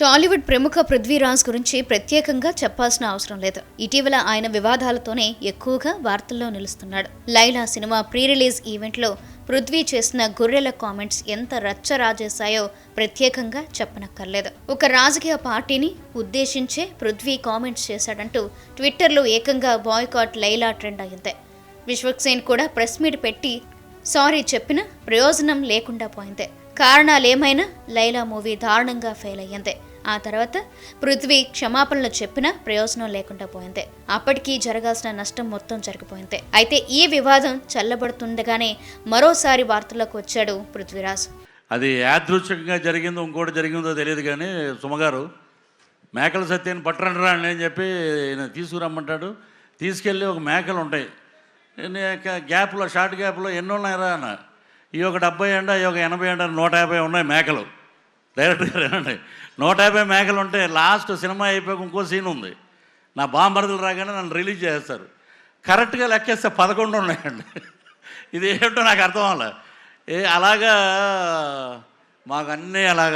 టాలీవుడ్ ప్రముఖ పృథ్వీరాజ్ గురించి ప్రత్యేకంగా చెప్పాల్సిన అవసరం లేదు. ఇటీవల ఆయన వివాదాలతోనే ఎక్కువగా వార్తల్లో నిలుస్తున్నాడు. లైలా సినిమా ప్రీ రిలీజ్ ఈవెంట్లో పృథ్వీ చేసిన గొర్రెల కామెంట్స్ ఎంత రచ్చ రాజేశాయో ప్రత్యేకంగా చెప్పనక్కర్లేదు. ఒక రాజకీయ పార్టీని ఉద్దేశించే పృథ్వీ కామెంట్స్ చేశాడంటూ ట్విట్టర్లో ఏకంగా బాయ్కాట్ లైలా ట్రెండ్ అయింది. విశ్వక్సేన్ కూడా ప్రెస్ మీట్ పెట్టి సారీ చెప్పిన ప్రయోజనం లేకుండా పోయింది. కారణాలేమైనా లైలా మూవీ దారుణంగా ఫెయిల్ అయ్యింది. ఆ తర్వాత పృథ్వీ క్షమాపణలు చెప్పినా ప్రయోజనం లేకుండా పోయింది. అప్పటికీ జరగాల్సిన నష్టం మొత్తం జరిగిపోయింది. అయితే ఈ వివాదం చల్లబడుతుండగానే మరోసారి వార్తలకు వచ్చాడు పృథ్వీరాజ్. అది యాదృచ్ఛికంగా జరిగిందో ఇంకోటి జరిగిందో తెలియదు కానీ సుమగారు మేకల సత్యాన్ని పట్టరండి రా అని చెప్పి ఈయన తీసుకురమ్మంటాడు. తీసుకెళ్ళి ఒక మేకలు ఉంటాయి. గ్యాప్లో షార్ట్ గ్యాప్లో ఎన్ని ఉన్నాయిరా అన్న. ఈ ఒక డెబ్బై ఎండ ఈ ఒక ఎనభై ఎండ నూట యాభై ఉన్నాయి మేకలు. డైరెక్టర్ గారు నూట యాభై మేకలు ఉంటే లాస్ట్ సినిమా అయిపోయాక ఇంకో సీన్ ఉంది. నా బాంబర్దులు రాగానే నన్ను రిలీజ్ చేస్తారు. కరెక్ట్గా లెక్కేస్తే పదకొండు ఉన్నాయండి. ఇది ఏంటో నాకు అర్థం అవ్వలే. ఏ అలాగా మాకు అన్నీ అలాగ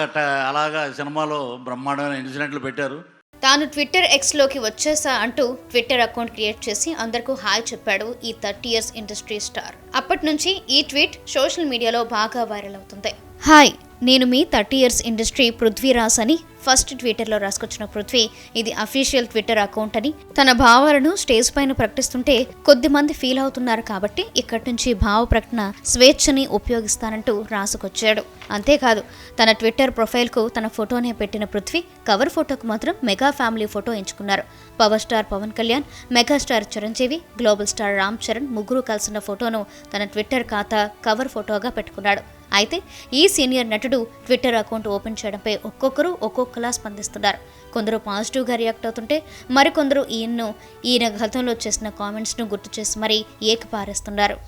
అలాగా సినిమాలో బ్రహ్మాండమైన ఇన్సిడెంట్లు పెట్టారు. తాను ట్విట్టర్ ఎక్స్లోకి వచ్చేసా అంటూ ట్విట్టర్ అకౌంట్ క్రియేట్ చేసి అందరికీ హాయ్ చెప్పాడు ఈ థర్టీ ఇయర్స్ ఇండస్ట్రీ స్టార్. అప్పటి నుంచి ఈ ట్వీట్ సోషల్ మీడియాలో బాగా వైరల్ అవుతుంది. హాయ్ నేను మీ థర్టీ ఇయర్స్ ఇండస్ట్రీ పృథ్వీరాజ్ అని ఫస్ట్ ట్విట్టర్లో రాసుకొచ్చిన పృథ్వీ. ఇది అఫీషియల్ ట్విట్టర్ అకౌంట్ అని. తన భావాలను స్టేజ్ పైన ప్రకటిస్తుంటే కొద్ది మంది ఫీల్ అవుతున్నారు కాబట్టి ఇక్కడి నుంచి భావ ప్రకటన స్వేచ్ఛని ఉపయోగిస్తానంటూ రాసుకొచ్చాడు. అంతేకాదు తన ట్విట్టర్ ప్రొఫైల్కు తన ఫోటోనే పెట్టిన పృథ్వీ కవర్ ఫోటోకు మాత్రం మెగా ఫ్యామిలీ ఫోటో ఎంచుకున్నారు. Power star Pawan Kalyan megastar Chiranjeevi global star Ram Charan ముగ్గురు కలిసిన ఫోటోను తన ట్విట్టర్ ఖాతా కవర్ ఫోటోగా పెట్టుకున్నాడు. అయితే ఈ సీనియర్ నటుడు ట్విట్టర్ అకౌంట్ ఓపెన్ చేయడంపై ఒక్కొక్కరు ఒక్కొక్కలా స్పందిస్తున్నారు. కొందరు పాజిటివ్గా రియాక్ట్ అవుతుంటే మరికొందరు ఈయన్ను ఈయన గతంలో చేసిన కామెంట్స్ను గుర్తు చేసి మరీ ఏకపారేస్తున్నారు.